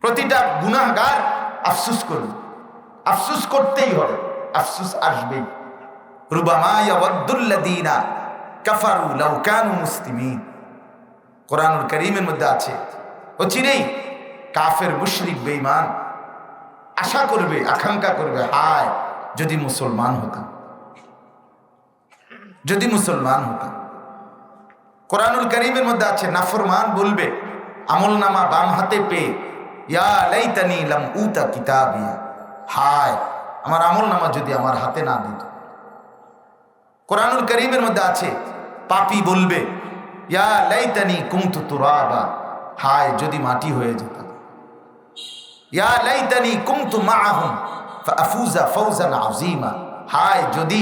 প্রতিটা গুনাহগার আফসুস করবে আফসুস করতেই হবে, আফসুস আসবেই। কাফারু করিমের মধ্যে আছে কাফের মুশরিক বেঈমান আশা করবে করবে, হায়, যদি মুসলমান হতাম। যদি মুসলমান হতাম। কোরআনুল করিমের মধ্যে আছে, নাফরমান বলবে আমল নামা বাম হাতে পেয়ে ইয়া লাইতানি লাম উতা কিতাবিয়া হায়, আমার আমল নামা যদি আমার হাতে না দিত। কোরআনুল করিমের মধ্যে আছে, পাপি বলবে, ইয়া লাইতানি কুমতু তুরাবা। হায়, যদি মাটি হয়ে যেতাম ইয়া লাইতানি কুমতু মাআহুম, ফাফুজা ফাওজান আযীমা। হায়, যদি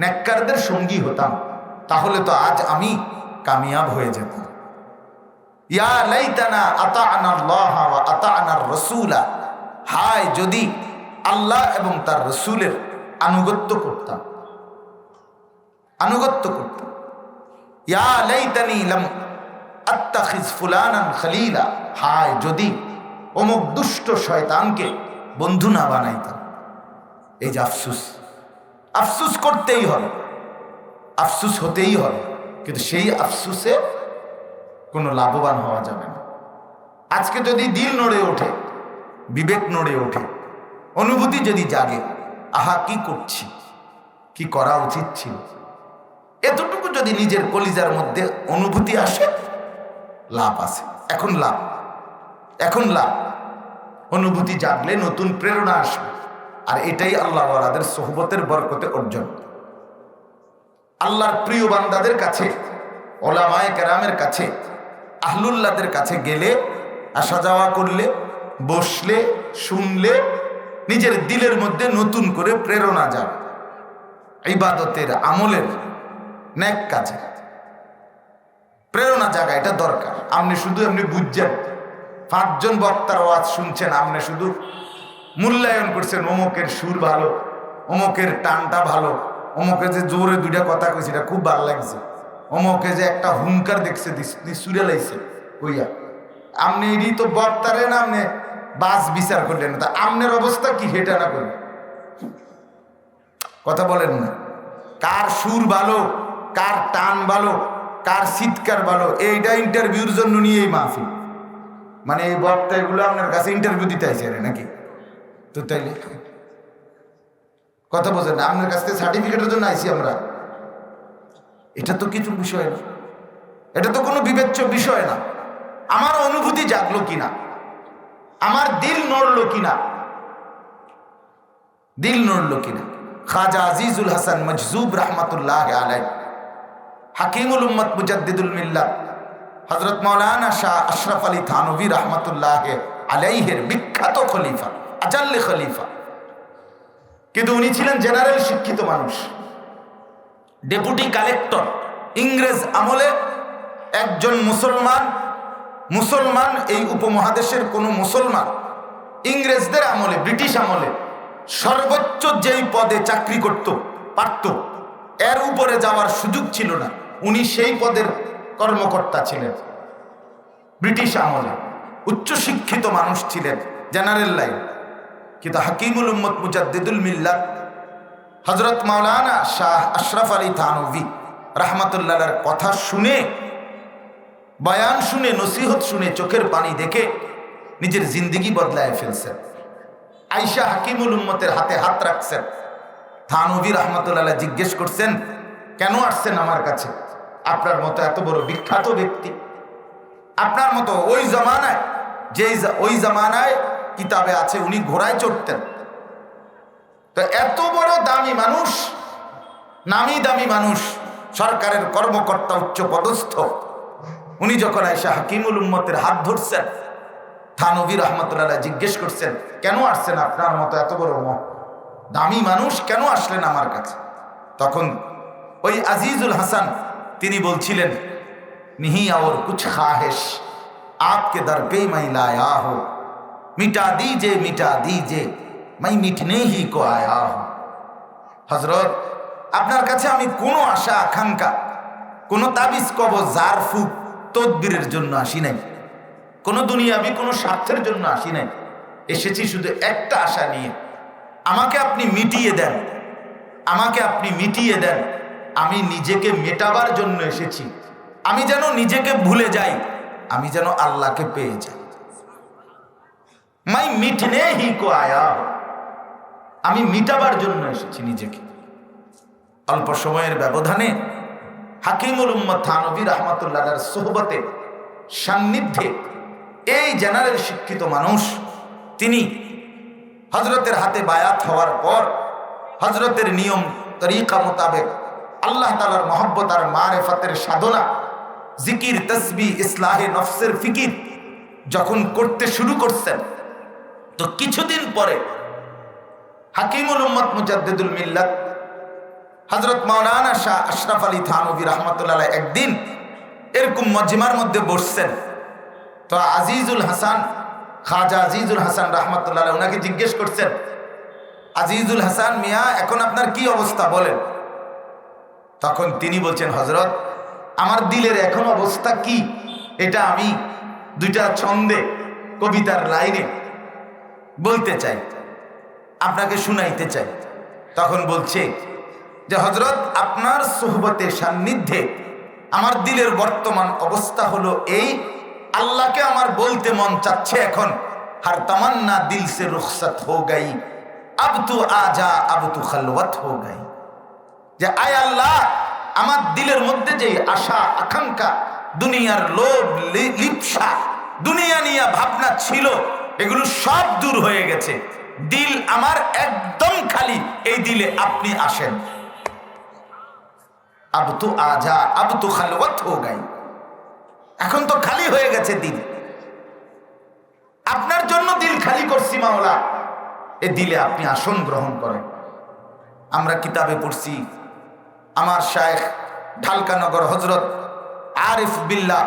নেককারদের সঙ্গী হতাম, তাহলে তো আজ আমি কামিয়াব হয়ে যেতাম। ইয়া লাইতানা আতাআনা আল্লাহ ওয়া আতাআনা রাসূলা। হায়, যদি আল্লাহ এবং তার রসুলের আনুগত্য করতাম। আনুগত্য করতাম। ইয়া লাইতানি লাম আত্তাখিজ ফুলানান খলিলা। হায়, যদি অমুক দুষ্ট শয়তানকে বন্ধু না বানাইতাম। এই যে আফসুস। আফসুস করতেই হবে। আফসুস হতেই হবে। কিন্তু সেই আফসুসে কোনো লাভবান হওয়া যাবে না। আজকে যদি দিল নড়ে ওঠে, বিবেক নড়ে ওঠে, অনুভূতি যদি জাগে, আহা, কি করছি? কি করা উচিত ছিল? এতটুকু যদি নিজের কলিজার মধ্যে অনুভূতি আসে, লাভ আছে। এখন লাভ। এখন লাভ। অনুভূতি জাগলে নতুন প্রেরণা আসবে। আর এটাই আল্লাহ আলাদের সোহবতের বরকতে অর্জন। আল্লাহর প্রিয় বান্দাদের কাছে, ওলামায় কেরামের কাছে আহলুল্লাদের কাছে গেলে, আসা যাওয়া করলে, বসলে, শুনলে, নিজের দিলের মধ্যে নতুন করে প্রেরণা যাবে ইবাদতের আমলের ন্যাক কাজে। প্রেরণা জাগা, এটা দরকার। আপনি শুধু এমনি বুঝছেন। পাঁচজন বক্তার ওয়াজ শুনছেন, আপনি শুধু মূল্যায়ন করছেন, অমুকের সুর ভালো, অমুকের টানটা ভালো অমুকে যে জোরে দুইটা কথা কইছে, এটা খুব ভালো লাগছে। অমুকে যে একটা হুঙ্কার দেখছে সুরে লাইছে, কইয়া। আপনি এরই তো বক্তারে না আপনি বাস বিচার করলেন তা আমনের অবস্থা কি হেটা না করি কথা বলেন না। কার সুর ভালো, কার টান ভালো, কার শীতকার ভালো, এইটা ইন্টারভিউর জন্য নিয়েই মাহফিল। মানে এই বক্তা এগুলো আপনার কাছে ইন্টারভিউ দিতে আইসে রে নাকি? তো তাইলে কথা বোঝেন না আপনার কাছ থেকে সার্টিফিকেটের জন্য আইসি আমরা। এটা তো কিছু বিষয় না। এটা তো কোনো বিবেচ্য বিষয় না। আমার অনুভূতি জাগলো কিনা? আমার দিল নড়লো কিনা? দিল নড়লো কিনা? খাজা আজিজুল হাসান মজজুব রহমতুল্লাহ আলাই হাকিমুল উম্মত মুজাদ্দিদুল মিল্লাত হজরত মৌলানা শাহ আশরাফ আলী থানভী রহমতুল্লাহ আলাইহের বিখ্যাত খলিফা আজাল্লে খলিফা। কিন্তু উনি ছিলেন জেনারেল শিক্ষিত মানুষ। ডেপুটি কালেক্টর, ইংরেজ আমলে একজন মুসলমান মুসলমান এই উপমহাদেশের কোনো মুসলমান, ইংরেজদের আমলে, ব্রিটিশ আমলে সর্বোচ্চ যেই পদে চাকরি করত, পারত, এর উপরে যাওয়ার সুযোগ ছিল না। উনি সেই পদের কর্মকর্তা ছিলেন। ব্রিটিশ আমলে উচ্চশিক্ষিত মানুষ ছিলেন, জেনারেল লাইন। কিন্তু হাকিমুল উম্মত মুজাদ্দিদুল মিল্লাত হজরত মাওলানা শাহ আশরাফ আলী থানভি রাহমাতুল্লাহর কথা শুনে, বয়ান শুনে, নসিহত শুনে চোখের পানি দেখে নিজের জিন্দিগি বদলায় ফেলছেন। আইসা হাকিমুল উম্মতের হাতে হাত রাখছেন। থানভি রহমতুল্লাহ জিজ্ঞেস করছেন, কেন আসছেন আমার কাছে? আপনার মতো এত বড় বিখ্যাত ব্যক্তি। আপনার মতো ওই জমানায় যে ওই জমানায় কিতাবে আছে, উনি ঘোড়ায় চড়তেন। তো এত বড় দামি মানুষ নামি দামি মানুষ সরকারের কর্মকর্তা উচ্চ পদস্থ উনি যখন আয়সা হাকিমুল উম্মতের হাত ধরছেন থানবী রহমতুল্লাহ জিজ্ঞেস করছেন কেন আসছেন আপনার মতো এত বড় দামি মানুষ কেন আসলেন আমার কাছে তখন ওই আজিজুল হাসান তিনি বলছিলেন নিহি और कुछ ख्वाहिश आपके दर पे मैं लाया हो मिटा दीजिए मिटा दीजिए মাই মিটনে হি কো আয়া হজরত আপনার কাছে আমি কোনো আশা, আকাঙ্ক্ষা, কোনো তাবিজ কব জার ফুক তদ্বিরের জন্য আসি নাই। কোনো আমি কোনো স্বার্থের জন্য আসি নাই। এসেছি শুধু একটা আশা নিয়ে। আমাকে আপনি মিটিয়ে দেন। আমাকে আপনি মিটিয়ে দেন। আমি নিজেকে মেটাবার জন্য এসেছি। আমি যেন নিজেকে ভুলে যাই। আমি যেন আল্লাহকে পেয়ে যাই। মাই মিটনে হি কো আয়া আমি মিটাবার জন্য এসেছি নিজেকে। অল্প সময়ের ব্যবধানে হাকিমুল উম্মদ থানবী রহমতুল্লাহ সোহবতে সান্নিধ্যে এই জেনারেল শিক্ষিত মানুষ, তিনি হজরতের হাতে বায়াত হওয়ার পর হজরতের নিয়ম, তরিকা মোতাবেক আল্লাহ তালার মহব্বত আর মারেফতের সাধনা, জিকির তসবি ইসলাহে, নফসের ফিকির যখন করতে শুরু করছেন, তো কিছুদিন পরে হাকিমুল উম্মত মুজাদ্দিদুল মিল্লাত। হজরত মাওলানা শাহ আশরাফ আলী থানবী রহমতুল্লাহ একদিন এরকম মজিমার মধ্যে বসছেন। তো আজিজুল হাসান, খাজা আজিজুল হাসান রহমতুল্লাহ ওনাকে জিজ্ঞেস করছেন, আজিজুল হাসান মিয়া, এখন আপনার কি অবস্থা বলেন? তখন তিনি বলছেন হজরত আমার দিলের এখন অবস্থা কি? এটা আমি দুইটা ছন্দে কবিতার লাইনে বলতে চাই। আপনাকে শুনাইতে চাই। তখন বলছে যে হজরত আপনার সোহবতের সান্নিধ্যে আমার দিলের বর্তমান অবস্থা হলো এই। আল্লাহকে আমার বলতে মন চাচ্ছে এখন। হার তামান্না দিল সে রুখসত হো গাই। আব তু আজা আব তু হো গাই। যে, আয় আল্লাহ, আমার দিলের মধ্যে যে আশা, আকাঙ্ক্ষা, দুনিয়ার লোভ লিপসা, দুনিয়া নিয়ে ভাবনা ছিল, এগুলো সব দূর হয়ে গেছে। দিল আমার একদম খালি, এই দিলে আপনি আসেন। আব তু আজা আব তু খালওয়াত হো গাই এখন তো খালি হয়ে গেছে দিল। আপনার জন্য দিল খালি করছি মাওলা। এ দিলে আপনি আসন গ্রহণ করেন। আমরা কিতাবে পড়ছি, আমার শায়েখ ঢালকানগর হজরত আরিফ বিল্লা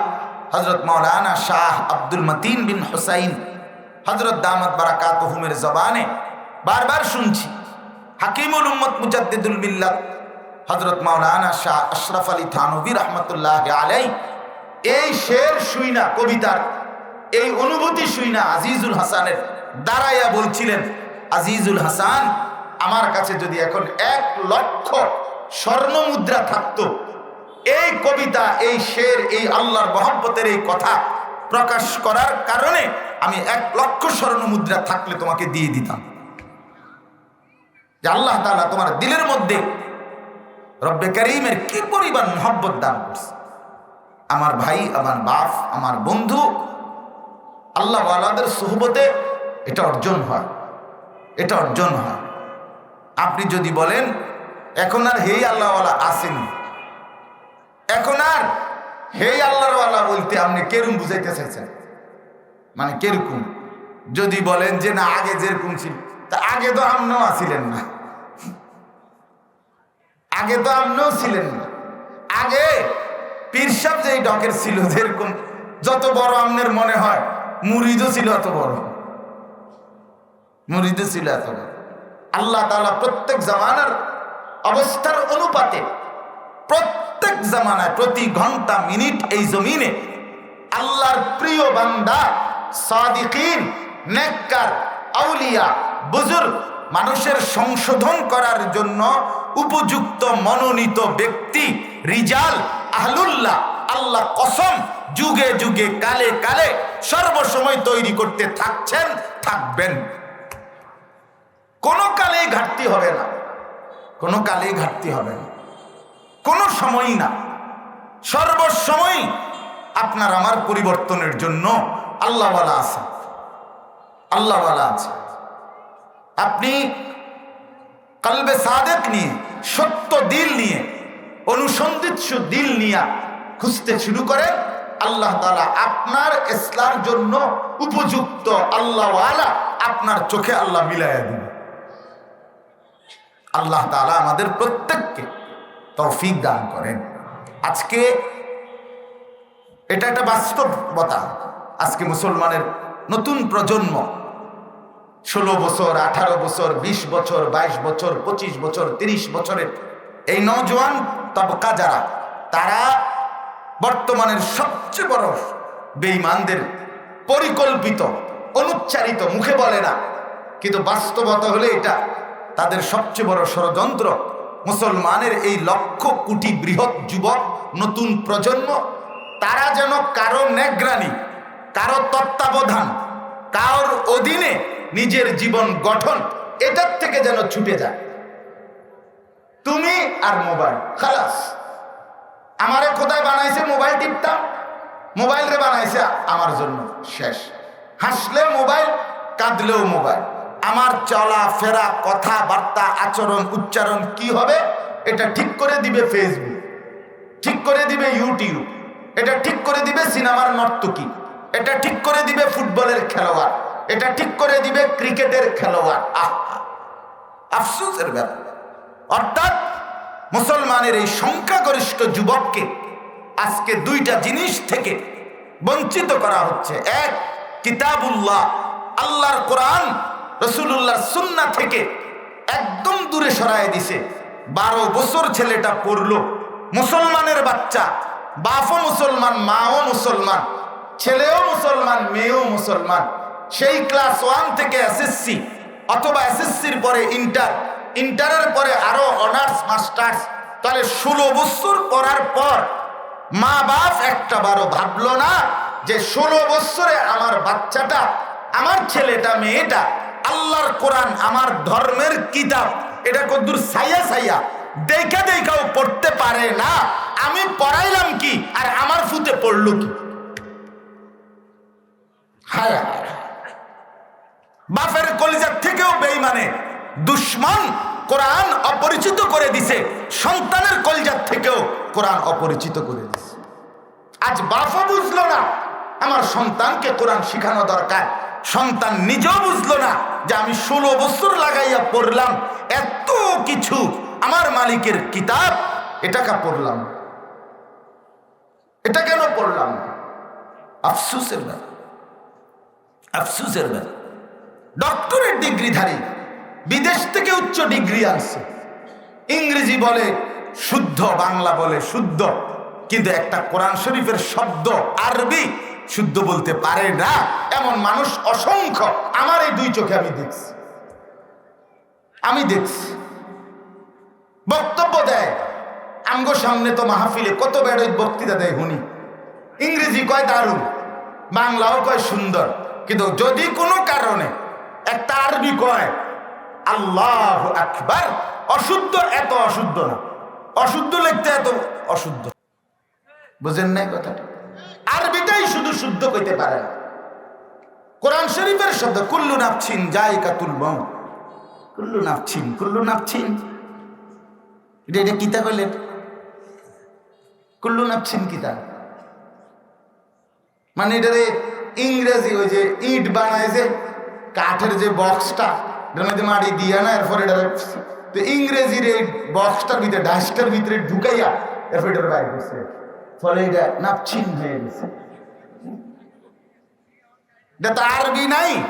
হজরত মৌলানা শাহ আব্দুল মতিন বিন হুসাইন হজরত দামত বারাকাত হুমের জবানে বারবার শুনছি, হাকিমুল উম্মত মুজাদ্দিদুল মিল্লাত হজরত মাওলানা শাহ আশরাফ আলী থানবী রহমতুল্লাহ আলাই এই শের শুইনা কবিতার, এই অনুভূতি শুইনা আজিজুল হাসানের দাঁড়াইয়া বলছিলেন, আজিজুল হাসান, আমার কাছে যদি এখন এক লক্ষ স্বর্ণ মুদ্রা থাকতো, এই কবিতা, এই শের, এই আল্লাহর মহব্বতের এই কথা প্রকাশ করার কারণে আমি এক লক্ষ স্বর্ণ মুদ্রা থাকলে তোমাকে দিয়ে দিতাম। যে আল্লাহ তাআলা তোমার দিলের মধ্যে রব্বে করিমের কি পরিমাণ মহব্বত দান করছে? আমার ভাই, আমার বাপ, আমার বন্ধু আল্লাহ আল্লাহদের সোহবতে এটা অর্জন হয়, এটা অর্জন হয়। আপনি যদি বলেন, এখন আর হেই আল্লাহওয়ালা আসেন, এখন আর হেই আল্লাহওয়ালা বলতে আপনি কেরম বুঝাইতে চাইছেন? মানে কেরকম? যদি বলেন যে না, আগে যেরকম ছিল, তা আগে তো আপনিও আসিলেন না। আগে তো আপনিও ছিলেন না। আগে পীরসাব যেই ডকের ছিল, যেরকম যত বড় আমনের মনে হয়, মুরিদও ছিল এত বড়। মুরিদও ছিল এত বড়। আল্লাহ তালা প্রত্যেক জামানার অবস্থার অনুপাতে প্রত্যেক জামানায় প্রতি ঘণ্টা, মিনিট এই জমিনে আল্লাহর প্রিয় বান্দা, সাদিকিন আউলিয়া, বুজুর্গ মানুষের সংশোধন করার জন্য উপযুক্ত মনোনীত ব্যক্তি, রিজাল, আহলুল্লাহ, আল্লাহ কসম যুগে যুগে কালে কালে সর্বসময় তৈরি করতে থাকছেন, থাকবেন। কোনো কালেই ঘাটতি হবে না। কোনো কালেই ঘাটতি হবে না। কোনো সময়ই না। সর্বসময় আপনার আমার পরিবর্তনের জন্য আল্লাহওয়ালা আছে। আল্লাহওয়ালা আছে। আপনি কালবে সাদেক নিয়ে, সত্য দিল নিয়ে, অনুসন্ধিৎস দিল নিয়ে খুঁজতে শুরু করেন, আল্লাহ তালা আপনার ইসলার জন্য উপযুক্ত আল্লাহওয়ালা আপনার চোখে আল্লাহ মিলাইয়া দিবে আল্লাহ তালা আমাদের প্রত্যেককে তৌফিক দান করেন। আজকে এটা একটা বাস্তবতা। আজকে মুসলমানের নতুন প্রজন্ম ষোলো বছর, আঠারো বছর ২০ বছর ২২ বছর ২৫ বছর ৩০ বছরের এই নজওয়ান তবকা যারা, তারা বর্তমানের সবচেয়ে বড় বেঈমানদের পরিকল্পিত, অনুচ্চারিত, মুখে বলে না। কিন্তু বাস্তবতা হলে এটা। তাদের সবচেয়ে বড় ষড়যন্ত্র মুসলমানের এই লক্ষ কোটি বৃহৎ যুবক, নতুন প্রজন্ম, তারা যেন কারও নেগ্রানি, কারও তত্ত্বাবধান, কারোর অধীনে নিজের জীবন গঠন, এটার থেকে যেন ছুটে যায়। তুমি আর মোবাইল, খালাস। আমারে কোথায় বানাইছে মোবাইল টিপতাম মোবাইল রে বানাইছে আমার জন্য শেষ। হাসলে মোবাইল, কাঁদলেও মোবাইল। আমার চলা, ফেরা, কথাবার্তা, আচরণ, উচ্চারণ কি হবে? এটা ঠিক করে দিবে ফেসবুক ঠিক করে দিবে ইউটিউব এটা ঠিক করে দিবে সিনেমার নর্তকী, এটা ঠিক করে দিবে ফুটবলের খেলোয়াড়, এটা ঠিক করে দিবে ক্রিকেটের খেলোয়াড়। আহ, আফসোসের ব্যাপার। অর্থাৎ মুসলমানের এই সংখ্যাগরিষ্ঠ যুবককে আজকে দুইটা জিনিস থেকে বঞ্চিত করা হচ্ছে। এক, কিতাবুল্লাহ, আল্লাহর কোরআন রসুল্লাহ সুন্না থেকে একদম দূরে সরায় দিছে। বারো বছর ছেলেটা পড়ল। মুসলমানের বাচ্চা। বাপও মুসলমান, মাও মুসলমান, ছেলেও মুসলমান, মেয়েও মুসলমান। সেই ক্লাস ওয়ান থেকে এসএসসি অথবা এসএসসির পরে ইন্টার। ইন্টারের পরে আরও অনার্স, মাস্টার্স। তাহলে ষোলো বছর পড়ার পর মা বাপ একটা বারো ভাবলো না যে ষোলো বছরে আমার বাচ্চাটা, আমার ছেলেটা, মেয়েটা আল্লাহর কোরআন আমার ধর্মের কিতাব। এটা কদ্দুর সাইয়া সাইয়া দেখা দেখাও পড়তে পারে না। আমি পড়াইলাম কি? আর আমার ফুতে পড়ল কি? হায়। বাপের কলিজার থেকেও বেইমানে। দুশ্মন কোরআন অপরিচিত করে দিছে। সন্তানের কলিজার থেকেও কোরআন অপরিচিত করে দিছে। আজ বাপও বুঝলো না। আমার সন্তানকে কোরআন শিখানো দরকার। সন্তান নিজেও বুঝলো না যে আমি ষোলো বছর লাগাইয়া পড়লাম, এত কিছু আমার মালিকের কিতাব, এটাকে পড়লাম। এটা কেন পড়লাম? আফসুসের ব্যাপার। আফসুসের ব্যাপার। ডক্টরের ডিগ্রিধারী, বিদেশ থেকে উচ্চ ডিগ্রি আনছে। ইংরেজি বলে শুদ্ধ, বাংলা বলে শুদ্ধ, কিন্তু একটা কোরআন শরীফের শব্দ আরবি শুদ্ধ বলতে পারে না, এমন মানুষ অসংখ্য। আমার এই দুই চোখে আমি দেখছি। আমি দেখছি। বক্তব্য দেয়, আমগো সামনে তো মাহফিলে কত বেড় বক্তৃতা দেয় হুনি। ইংরেজি কয় দারুণ, বাংলাও কয় সুন্দর। কিন্তু যদি কোনো কারণে একটা আরবি কয়, আল্লাহ আকবার অশুদ্ধ এত অশুদ্ধ না। অশুদ্ধ লিখতে এত অশুদ্ধ। বুঝেন নাই কথাটা? আরবিটাই শুধু শুদ্ধ কইতে পারে না। কোরআন শরীফের শব্দ, কুল্লু নাপছিন যাই কাতুল বং কুল্লু নাপছিন কুল্লু নাপছিন এটা এটা কিতা কইলেন? কুল্লু নাপছিন কিতা? মানে এটারে ইংরেজি ওই যে ইট বানায় যে কাঠের যে বক্সটা, এটার মধ্যে মাটি দিয়া না, এরপর এটা তো ইংরেজির এই বক্সটার ভিতরে, ডাস্টার ভিতরে ঢুকাইয়া এরপর এটার বাইরে করছে। ফলে এটা নাপছিন হয়ে গেছে। এটা তো আরবি নাই।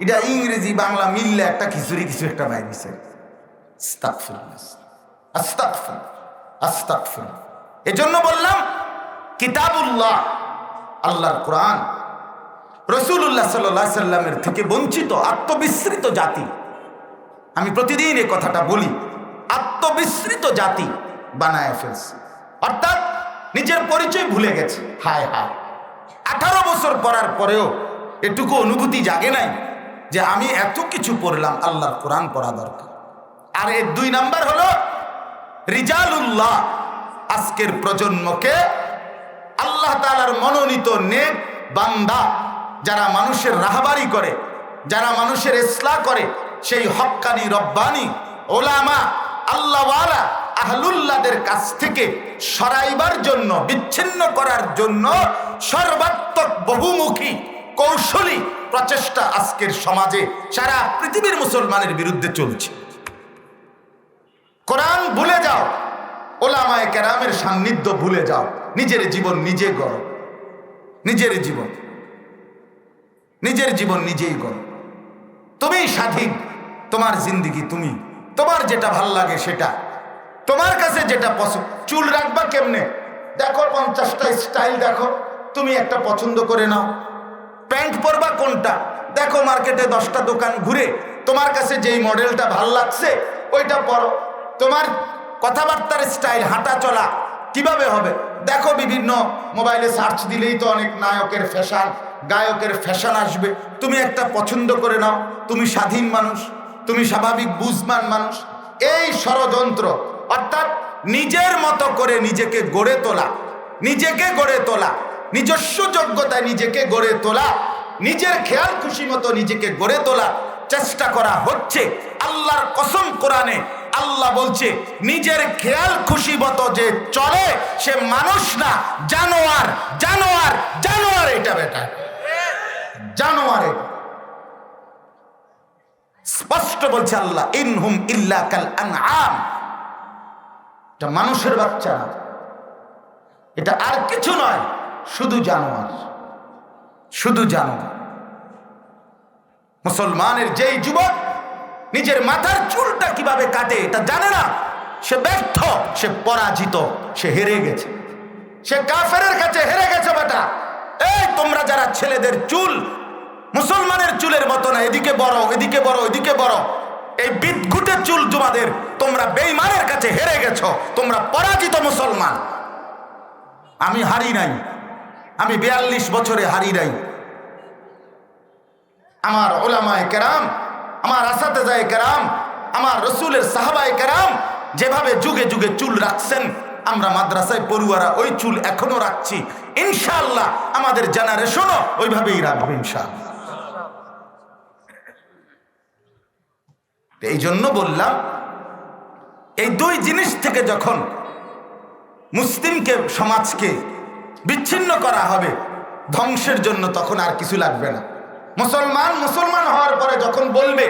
এটা ইংরেজি, বাংলা মিললে একটা খিচুড়ি কিছু একটা বাইর দিছে। এজন্য বললাম, কিতাবুল্লাহ, আল্লাহর কোরআন রসুল্লাহ সাল্লাহ সাল্লামের থেকে বঞ্চিত, আত্মবিস্মৃত জাতি। আমি প্রতিদিন এ কথাটা বলি, আত্মবিস্মৃত জাতি বানায় ফেলছে। অর্থাৎ নিজের পরিচয় ভুলে গেছে। হায় হায়। আঠারো বছর পড়ার পরেও এটুকু অনুভূতি জাগে নাই যে আমি এত কিছু পড়লাম আল্লাহর কোরআন পড়া দরকার। আর এর দুই নাম্বার হলো, রিজালুল্লাহ, আজকের প্রজন্মকে আল্লাহ তালার মনোনীত নেক বান্দা যারা মানুষের রাহাবারি করে, যারা মানুষের ইসলাহ করে, সেই হক্কানি রব্বানি ওলামা, আল্লাহওয়ালা আহলুল্লাদের কাছ থেকে সরাইবার জন্য, বিচ্ছিন্ন করার জন্য সর্বাত্মক, বহুমুখী, কৌশলী প্রচেষ্টা আজকের সমাজে সারা পৃথিবীর মুসলমানের বিরুদ্ধে চলছে। কোরআন ভুলে যাও, ওলামায় কেরামের সান্নিধ্য ভুলে যাও, নিজের জীবন নিজে গড়, নিজের জীবন নিজের জীবন নিজেই গড়। তুমি স্বাধীন, তোমার জিন্দিগি তুমি, তোমার যেটা ভালো লাগে সেটা। তোমার কাছে যেটা পছন্দ, চুল রাখবা কেমনে? দেখো, পঞ্চাশটা স্টাইল দেখো। তুমি একটা পছন্দ করে নাও। প্যান্ট পরবা কোনটা? দেখো, মার্কেটে দশটা দোকান ঘুরে তোমার কাছে যেই মডেলটা ভালো লাগছে, ওইটা পরো। তোমার কথাবার্তার স্টাইল হাঁটা চলা কীভাবে হবে? দেখো, বিভিন্ন মোবাইলে সার্চ দিলেই তো অনেক নায়কের ফ্যাশন গায়কের ফ্যাশন আসবে। তুমি একটা পছন্দ করে নাও। তুমি স্বাধীন মানুষ, তুমি স্বাভাবিক বুঝমান মানুষ। এই ষড়যন্ত্র অর্থাৎ নিজের মতো করে নিজেকে গড়ে তোলা, নিজেকে গড়ে তোলা, নিজস্ব যোগ্যতায় নিজেকে গড়ে তোলা, নিজের খেয়াল খুশি মতো নিজেকে গড়ে তোলা চেষ্টা করা হচ্ছে। আল্লাহর কসম কোরআনে আল্লাহ বলছে, নিজের খেয়াল খুশি মতো যে চলে সে মানুষ না, জানোয়ার জানোয়ার জানোয়ার এটা বেটা। জানোয়ার স্পষ্ট বলছে আল্লাহ, ইনহুম ইল্লা কাল আনআম। এটা মানুষের বাচ্চা। না এটা আর কিছু নয়, শুধু জানোয়ার। শুধু জানোয়ার। মুসলমানের যেই যুবক নিজের মাথার চুলটা কীভাবে কাটে এটা জানে না, সে ব্যর্থ, সে পরাজিত, সে হেরে গেছে। সে কাফেরের কাছে হেরে গেছে বেটা। এই তোমরা যারা ছেলেদের চুল, মুসলমানের চুলের মতো না, এদিকে বড় এদিকে বড় এদিকে বড়, এই বিদঘুটের চুল তোমাদের তোমরা বেইমানের কাছে হেরে গেছো, তোমরা পরাজিত মুসলমান। আমি হারি নাই। আমি বিয়াল্লিশ বছরে হারি নাই। আমার ওলামায় কেরাম, আমার আসাতেজায় কেরাম, আমার রসুলের সাহাবায় কেরাম যেভাবে যুগে যুগে চুল রাখছেন, আমরা মাদ্রাসায় পড়ুয়ারা ওই চুল এখনও রাখছি। ইনশাল্লাহ আমাদের জেনারেশনও ওইভাবেই রাখবে ইনশাআল্লাহ। এই জন্য বললাম এই দুই জিনিস থেকে যখন মুসলিমকে, সমাজকে বিচ্ছিন্ন করা হবে, ধ্বংসের জন্য তখন আর কিছু লাগবে না। মুসলমান মুসলমান হওয়ার পরে যখন বলবে,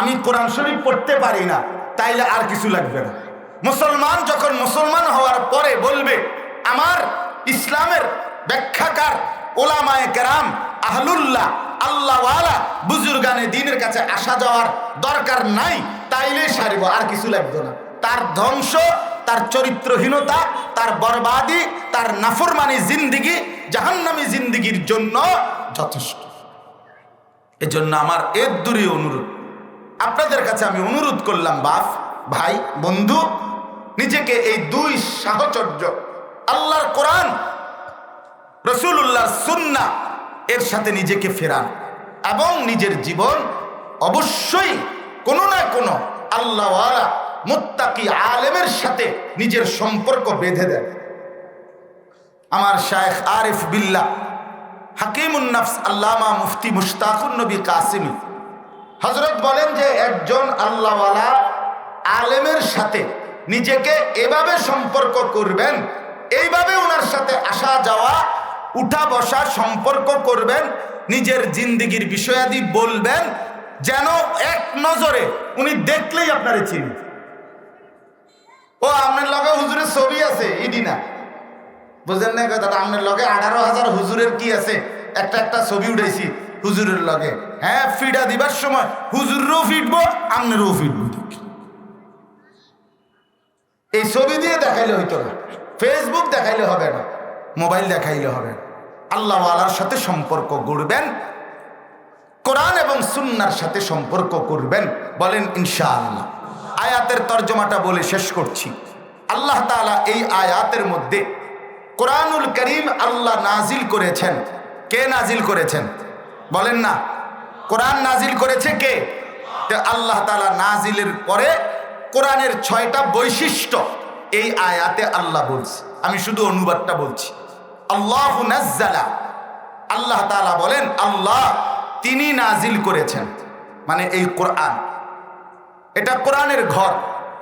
আমি কোরআন শরীফ পড়তে পারি না, তাইলে আর কিছু লাগবে না। মুসলমান যখন মুসলমান হওয়ার পরে বলবে, আমার ইসলামের ব্যাখ্যাকার ওলামায় কেরাম, আহলুল্লাহ, আল্লাহওয়ালা, বুজুর্গানে দিনের কাছে আসা যাওয়ার দরকার নাই, তাইলে সারিব, আর কিছু লাগবে না। তার ধ্বংস, তার চরিত্রহীনতা, তার বরবাদি, তার নাফরমানি জিন্দিগি, জাহান্নামি জিন্দিগির জন্য যথেষ্ট। এজন্য আমার এর দূরে অনুরোধ। আপনাদের কাছে আমি অনুরোধ করলাম, বাপ, ভাই, বন্ধু, নিজেকে এই দুই সাহচর্য, আল্লাহর কোরআন রসুল্লাহর সুন্না, এর সাথে নিজেকে ফেরান এবং নিজের জীবন অবশ্যই কোনো না কোনো আল্লাহওয়ালা মুত্তাকি আলেমের সাথে নিজের সম্পর্ক বেঁধে দেন। আমার শায়েখ আরিফ বিল্লাহ হাকিমুন্নাফস আল্লামা মুফতি মুশতাকুন নবী কাসিমি হজরত বলেন যে একজন আল্লাহওয়ালা আলেমের সাথে নিজেকে এভাবে সম্পর্ক করবেন, এইভাবে ওনার সাথে আসা যাওয়া, উঠা বসা সম্পর্ক করবেন, নিজের জিন্দিগির বিষয়াদি বলবেন, যেন এক নজরে উনি দেখলেই আপনারে চিনি। ও আপনার লগে হুজুরের ছবি আছে, ইডি না। বুঝলেন না কথা আপনার লগে আঠারো হাজার হুজুরের কি আছে? একটা একটা ছবি উঠাইছি হুজুরের লগে। হ্যাঁ ফিডা দিবার সময় হুজুরেরও ফিটবো আপনারও ফিটবো এই ছবি দিয়ে দেখাইলে হইতো না। ফেসবুক দেখাইলে হবে না। মোবাইল দেখাইলে হবে না। আল্লাহ আলার সাথে সম্পর্ক গড়বেন। কোরআন এবং সুন্নার সাথে সম্পর্ক করবেন। বলেন, ইনশাআল্লাহ। আয়াতের তর্জমাটা বলে শেষ করছি। আল্লাহ তাআলা এই আয়াতের মধ্যে কোরআনুল করিম আল্লাহ নাজিল করেছেন। কে নাজিল করেছেন? বলেন না। কোরআন নাজিল করেছে কে? আল্লাহ তাআলা নাজিলের পরে কোরআনের ছয়টা বৈশিষ্ট্য এই আয়াতে আল্লাহ বলছে। আমি শুধু অনুবাদটা বলছি। আল্লাহ নাজ্জালা। আল্লাহ তাআলা বলেন, আল্লাহ তিনি নাজিল করেছেন। মানে এই কোরআন। এটা কোরআনের ঘর,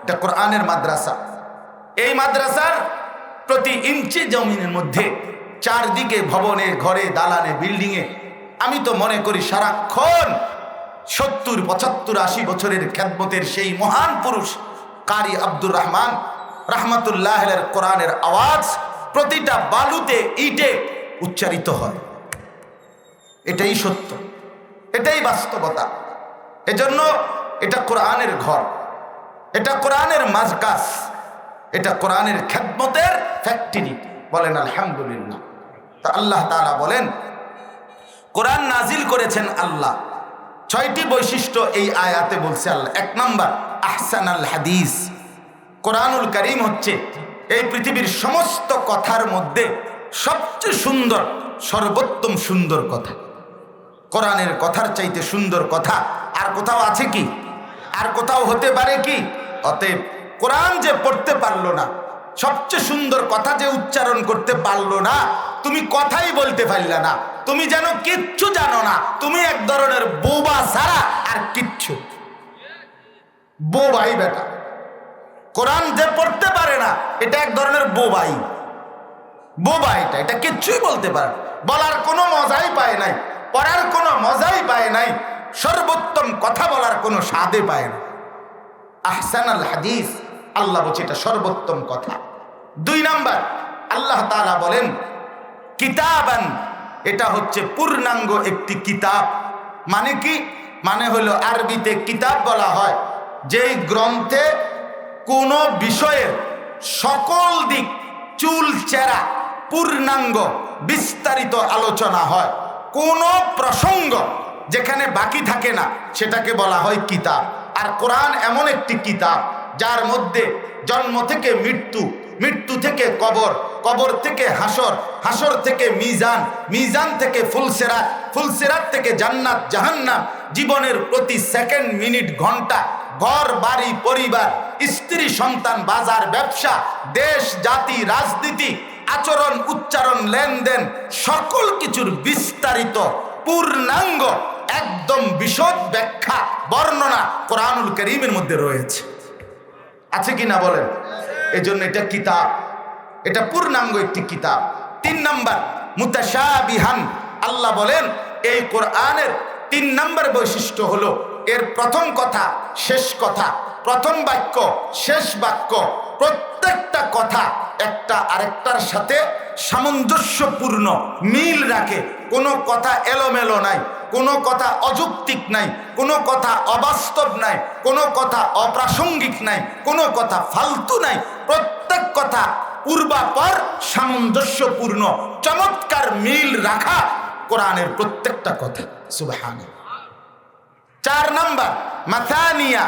এটা কোরআনের মাদ্রাসা। এই মাদ্রাসার প্রতি ইঞ্চি জমিনের মধ্যে চারদিকে ভবনে ঘরে, দালানে, বিল্ডিংয়ে আমি তো মনে করি সারাক্ষণ সত্তর, পঁচাত্তর, আশি বছরের খ্যাতমতের সেই মহান পুরুষ কারি আব্দুর রহমান রাহমাতুল্লাহ কোরআনের আওয়াজ প্রতিটা বালুতে ইটে উচ্চারিত হয়। এটাই সত্য, এটাই বাস্তবতা। এজন্য এটা কোরআনের ঘর, এটা কোরআনের মাজকাস এটা কোরআনের খ্যাতমতের ফ্যাক্টরি বলেন, আলহামদুলিল্লাহ। তা আল্লাহ তালা বলেন, কোরআন নাজিল করেছেন আল্লাহ। ছয়টি বৈশিষ্ট্য এই আয়াতে বলছে আল্লাহ। এক নম্বর আহসান আল হাদিস। কোরআনুল করিম হচ্ছে এই পৃথিবীর সমস্ত কথার মধ্যে সবচেয়ে সুন্দর, সর্বোত্তম সুন্দর কথা। কোরআনের কথার চাইতে সুন্দর কথা। আর কোথাও আছে কি? আর কোথাও হতে পারে কি? অতএব কোরআন যে পড়তে পারল না, সবচেয়ে সুন্দর কথা যে উচ্চারণ করতে পারল না, তুমি কথাই বলতে পারলে না। তুমি যেন কিচ্ছু জানো না, তুমি এক ধরনের বোবা ছাড়া আর কিচ্ছু। বোবাই বেটা কোরআন যে পড়তে পারে না, এটা এক ধরনের বোবাই। বোবা এটা এটা কিচ্ছুই বলতে পারে। বলার কোনো মজাই পায় নাই, পড়ার কোনো মজাই পায় নাই। সর্বোত্তম কথা বলার কোনো স্বাদে পায় না। আহসান আল হাদিস, আল্লাহ বলছে এটা সর্বোত্তম কথা। দুই নাম্বার, আল্লাহ তাআলা বলেন, কিতাবান, এটা হচ্ছে পূর্ণাঙ্গ একটি কিতাব। মানে কি? মানে হলো আরবিতে কিতাব বলা হয়, যেই গ্রন্থে কোনো বিষয়ের সকল দিক, চুল, চেরা, পূর্ণাঙ্গ, বিস্তারিত আলোচনা হয়। কোনো প্রসঙ্গ যেখানে বাকি থাকে না, সেটাকে বলা হয় কিতাব। আর কোরআন এমন একটি কিতাব, যার মধ্যে জন্ম থেকে মৃত্যু মৃত্যু থেকে কবর কবর থেকে হাসর হাসর থেকে মিজান মিজান থেকে ফুলসেরাত ফুলসেরাত থেকে জান্নাত, জাহান্নাম, জীবনের প্রতি সেকেন্ড, মিনিট, ঘণ্টা, ঘর, বাড়ি, পরিবার, স্ত্রী, সন্তান, বাজার, ব্যবসা, দেশ, জাতি, রাজনীতি, আচরণ, উচ্চারণ, লেনদেন, সকল কিছুর বিস্তারিত, পূর্ণাঙ্গ একদম বিশদ ব্যাখ্যা, বর্ণনা কোরআনুল করিমের মধ্যে রয়েছে। আছে কি না বলেন? জন্য এটা কিতাব। এটা পূর্ণাঙ্গ একটি কিতাব। তিন নাম্বার, মুতাশাবিহান। আল্লাহ বলেন, এই কোরআনের তিন নাম্বার বৈশিষ্ট্য হলো, এর প্রথম কথা, শেষ কথা। প্রথম বাক্য, শেষ বাক্য। প্রত্যেকটা কথা একটা আরেকটার সাথে সামঞ্জস্যপূর্ণ মিল রাখে। কোনো কথা এলোমেলো নাই। কোনো কথা অযৌক্তিক নাই, কোনো কথা অবাস্তব নাই, কোনো কথা অপ্রাসঙ্গিক নাই, কোনো কথা ফালতু নাই। প্রত্যেক কথা পূর্বাপর, সামঞ্জস্যপূর্ণ, চমৎকার মিল রাখা কোরআনের প্রত্যেকটা কথা। সুবাহান চার নাম্বার, মাথানিয়া।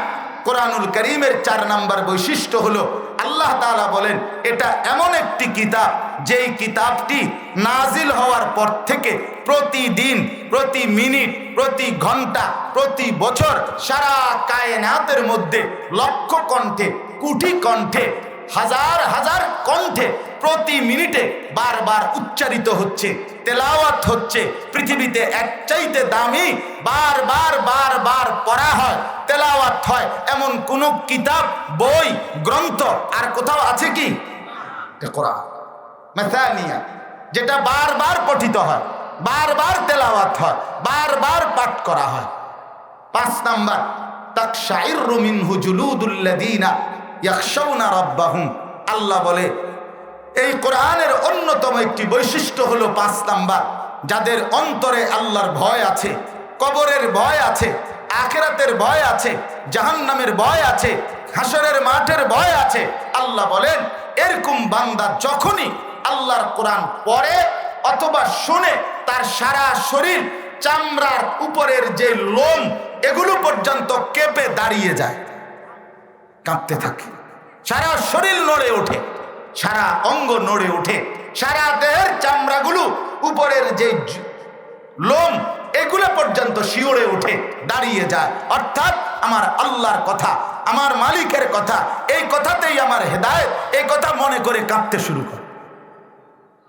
কোরআনুল করিমের চার নাম্বার বৈশিষ্ট্য হলো, আল্লাহ তালা বলেন, এটা এমন একটি কিতাব, যেই কিতাবটি নাজিল হওয়ার পর থেকে প্রতিদিন, প্রতি মিনিট, প্রতি ঘণ্টা, প্রতি বছর সারা কায়নাতের মধ্যে, লক্ষ কণ্ঠে, কুটি কণ্ঠে, হাজার হাজার কণ্ঠে প্রতি মিনিটে বারবার উচ্চারিত হচ্ছে, তেলাওয়াত হচ্ছে, পৃথিবীতে এক চাইতে দামি, বারবার বারবার পড়া হয়, তেলাওয়াত হয়, এমন কোন কিতাব, বই, গ্রন্থ আর কোথাও আছে কি? কোরআন। মেথানিয়া যেটা বারবার পঠিত হয়। বারবার তেলাওয়াত হয়, বারবার পাঠ করা হয়। পাঁচ নাম্বার, তাকশাইরু মিনহু জুলুদুল্লাযীনা ইয়াখশাউনা রাব্বাহুম। আল্লাহ বলে, এই কোরআনের অন্যতম একটি বৈশিষ্ট্য হলো পাঁচ নাম্বার, যাদের অন্তরে আল্লাহর ভয় আছে, কবরের ভয় আছে, আখেরাতের ভয় আছে, জাহান্নামের ভয় আছে হাসরের মাঠের ভয় আছে। আল্লাহ বলেন, এরকম বান্দা যখনই আল্লাহর কোরআন পড়ে অথবা শুনে তার সারা শরীর চামড়ার উপরের যে লোম, এগুলো পর্যন্ত কেঁপে দাঁড়িয়ে যায়। কাঁপতে থাকে। সারা শরীর নড়ে ওঠে। সারা অঙ্গ নড়ে ওঠে। সারা দেহের চামড়াগুলো উপরের যে লোম, এগুলো পর্যন্ত শিওরে ওঠে, দাঁড়িয়ে যায়। অর্থাৎ আমার আল্লাহর কথা, আমার মালিকের কথা, এই কথাতেই আমার হেদায়ত, এই কথা মনে করে কাঁপতে শুরু করে।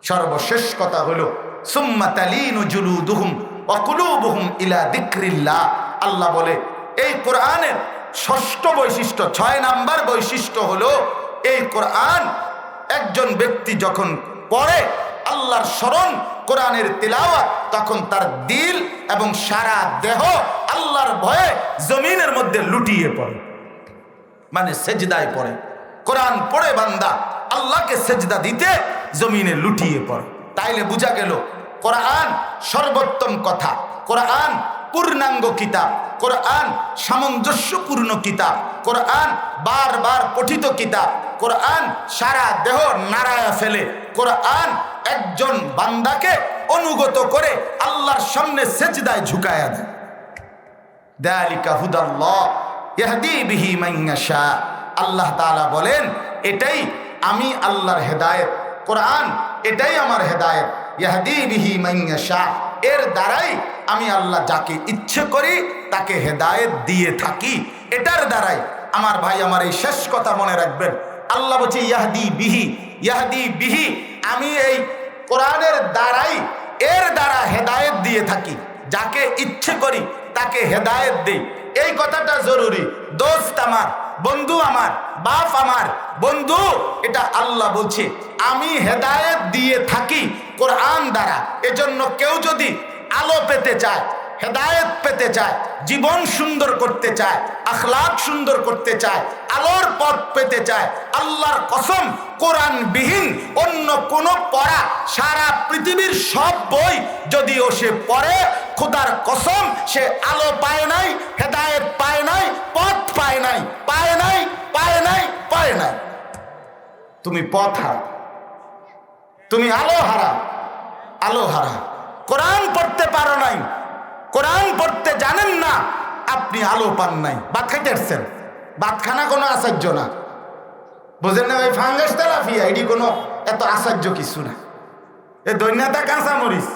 সর্বশেষ কথা হলো ইলা আল্লাহ বলে, এই কোরআনের ষষ্ঠ বৈশিষ্ট্য, ছয় নাম্বার বৈশিষ্ট্য হলো, এই কোরআন একজন ব্যক্তি যখন পড়ে, আল্লাহর স্মরণ, কোরআনের তিলাওয়াত, তখন তার দিল এবং সারা দেহ আল্লাহর ভয়ে জমিনের মধ্যে লুটিয়ে পড়ে। মানে সেজদায় পড়ে। কোরআন পড়ে বান্দা আল্লাহকে সেজদা দিতে জমিনে লুটিয়ে পড়ে। তাইলে বোঝা গেল, কোরআন সর্বোত্তম কথা। কোরআন পূর্ণাঙ্গ কিতাব। কোরআন সামঞ্জস্যপূর্ণ কিতাব। কোরআন বারবার পঠিত কিতাব। কোরআন সারা দেহ নাড়ায়া ফেলে। কোরআন একজন বান্দাকে অনুগত করে আল্লাহর সামনে সেজদায় ঝুঁকায়া দেয়। দালিকা হুদাল্লাহ, ইয়াহদি বিহি মাইয়াশা আল্লাহ তালা বলেন, এটাই আমি আল্লাহর হেদায়েত। কোরআন, এটাই আমার হেদায়েত। ইয়াহদি বিহি মাইয়াশা এর দ্বারাই আমি আল্লাহ যাকে ইচ্ছে করি তাকে হেদায়েত দিয়ে থাকি। এটার দ্বারাই আমার ভাই আমার এই শেষ কথা মনে রাখবেন। আল্লাহ বলছে, ইয়াহদি বিহি ইয়াহদি বিহি। আমি এই কোরআনের দ্বারাই, এর দ্বারা হেদায়েত দিয়ে থাকি। যাকে ইচ্ছে করি তাকে হেদায়েত দিই। এই কথাটা জরুরি। দোস্ত আমার বন্ধু আমার, বাপ আমার, বন্ধু, এটা আল্লাহ বলছে, আমি হেদায়েত দিয়ে থাকি কোরআন দ্বারা। এজন্য কেউ যদি আলো পেতে চায় হেদায়েত পেতে চায়, জীবন সুন্দর করতে চায়, আখলাক সুন্দর করতে চায়, আলোর পথ পেতে চায়, আল্লাহর কসম কোরআন বিহীন অন্য কোনো পড়া সারা পৃথিবীর সব বই যদিও সে পড়ে, খোদার কসম সে আলো পায় নাই, হেদায়েত পায় নাই, পথ পায় নাই পায় নাই পায় নাই পায় নাই। তুমি পথ হারা, তুমি আলো হারা আলো হারা। কোরআন পড়তে পারো নাই কোরআন পড়তে জানেন না, আপনি আলো পান নাই। ভাত খাইতে ভাত কোনো আশ্চর্য না। বোঝেন না ভাই ফাঙ্গাস তেলাফিয়া এটি কোনো এত আশ্চর্য কিছু না। এ দৈন্যতা কাঁচা মরিচ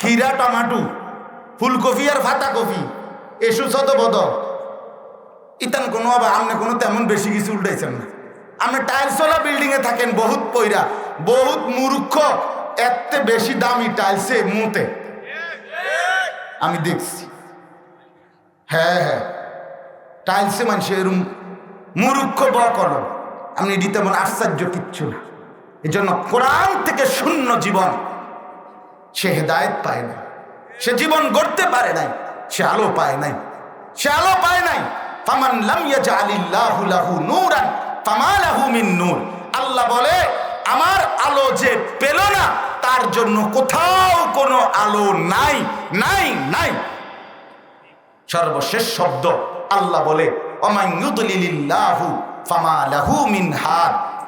খিরা টমাটো, ফুলকপি আর ফাটা কপি এসু শত বদ ইতান কোনো আবার আপনি কোনো তেমন বেশি কিছু উল্টাইছেন না। আপনি টাইলসওয়ালা বিল্ডিংয়ে থাকেন বহুত পয়রা বহুত মূর্খ এত বেশি দামি টাইলসে মুতে। আমি দেখছি। হ্যাঁ হ্যাঁ। টাইলসে মানুষ এরম মুরুক্ষ ব করো। আপনি এটি তেমন আশ্চর্য কিচ্ছু না। জন্য কোরআন থেকে শূন্য জীবন সে হেদায়ত পায় না সে জীবন গড়তে পারে নাই, সে আলো পায় নাই। সে আলো পায় নাই। ফামান লাম ইয়াজআলিল্লাহু লাহু নূরান, ফামা লাহু মিন নূর। আল্লাহ বলে আমার আলো যে পেল না, তার জন্য কোথাও কোনো আলো নাই নাই নাই। সর্বশেষ শব্দ আল্লাহ বলে লাহু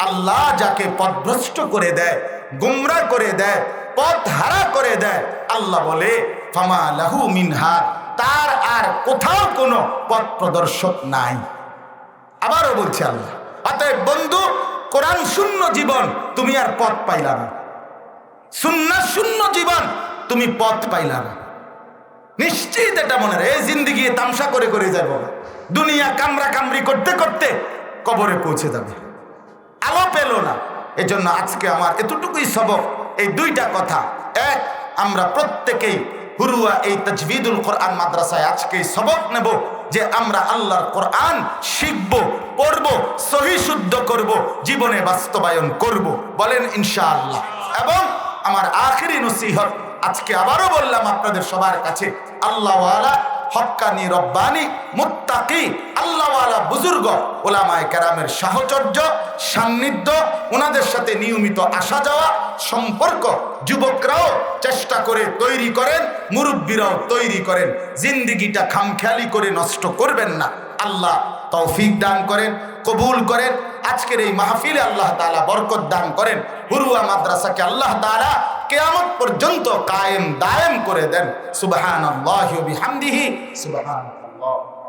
আল্লাহ যাকে পথভ্রষ্ট করে দেয় গুমরা করে দেয় পথ হারা করে দেয়, আল্লাহ বলে, ফামা লাহু মিন হাদ তার আর কোথাও কোনো পথ প্রদর্শক নাই। আবারও বলছে আল্লাহ, অতএব বন্ধু, কোরআন শূন্য জীবন তুমি আর পথ পাইলা না। শূন্য শূন্য জীবন তুমি পথ পাইলা না। নিশ্চিত এটা মনে রে এই জিন্দিগি তামসা করে করে যাব দুনিয়া কামরা কামড়ি করতে করতে কবরে পৌঁছে যাবে। আলো পেল না। এজন্য আজকে আমার এতটুকুই সবক এই দুইটা কথা। এক, আমরা প্রত্যেকেই হুরুয়া এই তাজবিদুল কোরআন মাদ্রাসায় আজকে সবক নেব যে আমরা আল্লাহর কোরআন শিখব। পড়ব, সহি শুদ্ধ করব, জীবনে বাস্তবায়ন করব, বলেন ইনশাআল্লাহ। এবং আমার আখেরি নসিহত, আজকে আবারও বললাম আপনাদের সবার কাছে, আল্লাহওয়ালা হক্কানি রব্বানি মুত্তাকি, আল্লাহওয়ালা বুজুর্গ, ওলামায় কেরামের সাহচর্য, সান্নিধ্য ওনাদের সাথে নিয়মিত আসা যাওয়া, সম্পর্ক, যুবকরাও চেষ্টা করে তৈরি করেন, মুরব্বীরাও তৈরি করেন, জিন্দিগিটা খামখেয়ালি করে নষ্ট করবেন না। আল্লাহ তৌফিক দান করেন, কবুল করেন। আজকের এই মাহফিলে আল্লাহ তাআলা বরকত দান করেন। হুরুয়া মাদ্রাসাকে আল্লাহ তাআলা কেয়ামত পর্যন্ত কায়েম দায়েম করে দেন। সুবহানাল্লাহি ওয়া বিহামদিহি। সুবহানাল্লাহ।